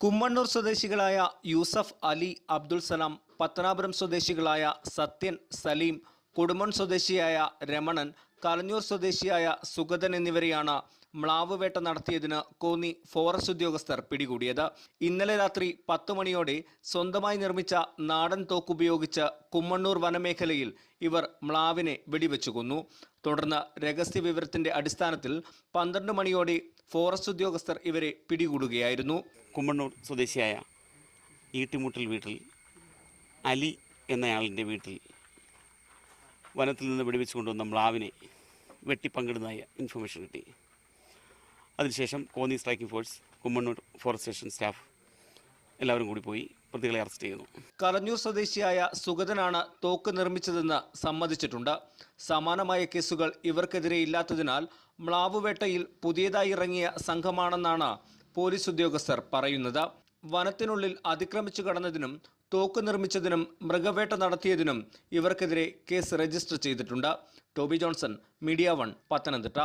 കുമ്മണ്ണൂർ സ്വദേശികളായ യൂസഫ് അലി അബ്ദുൾ സലാം പത്തനാപുരം സ്വദേശികളായ സത്യൻ സലീം കൊടുമൺ സ്വദേശിയായ രമണൻ കലഞ്ഞൂർ സ്വദേശിയായ സുഗതൻ എന്നിവരെയാണ് മ്ലാവ് വേട്ട നടത്തിയതിന് കോന്നി ഫോറസ്റ്റ് ഉദ്യോഗസ്ഥർ പിടികൂടിയത്. ഇന്നലെ രാത്രി പത്ത് മണിയോടെ സ്വന്തമായി നിർമ്മിച്ച നാടൻ തോക്കുപയോഗിച്ച് കുമ്മണ്ണൂർ വനമേഖലയിൽ ഇവർ മ്ലാവിനെ വെടിവെച്ചു കൊന്നു. തുടർന്ന് രഹസ്യ വിവരത്തിന്റെ അടിസ്ഥാനത്തിൽ പന്ത്രണ്ട് മണിയോടെ ഫോറസ്റ്റ് ഉദ്യോഗസ്ഥർ ഇവരെ പിടികൂടുകയായിരുന്നു. കുമ്മണ്ണൂർ സ്വദേശിയായ ഈട്ടിമുട്ടിൽ വീട്ടിൽ അലി എന്നയാളിന്റെ വീട്ടിൽ വനത്തിൽ നിന്ന് വെടിവെച്ച് മ്ലാവിനെ വെട്ടിപ്പങ്കിടുന്നതായ ഇൻഫർമേഷൻ കിട്ടി. അതിനുശേഷം Konni striking force Kummannoor forest station staff എല്ലാവരും കൂടി പോയി പ്രതികളെ അറസ്റ്റ് ചെയ്യുന്നു. കറഞ്ഞൂർ സ്വദേശിയായ സുഗതനാണ് തോക്ക് നിർമ്മിച്ചതെന്ന് സമ്മതിച്ചിട്ടുണ്ട്. സമാനമായ കേസുകൾ ഇവർക്കെതിരെ ഇല്ലാത്തതിനാൽ മ്ലാവുവേട്ടയിൽ പുതിയതായി ഇറങ്ങിയ സംഘമാണെന്നാണ് പോലീസ് ഉദ്യോഗസ്ഥർ പറയുന്നത്. വനത്തിനുള്ളിൽ അതിക്രമിച്ചു കടന്നതിനും തോക്ക് നിർമ്മിച്ചതിനും മൃഗവേട്ട നടത്തിയതിനും ഇവർക്കെതിരെ കേസ് രജിസ്റ്റർ ചെയ്തിട്ടുണ്ട്. Toby Johnson media one Pathanamthitta.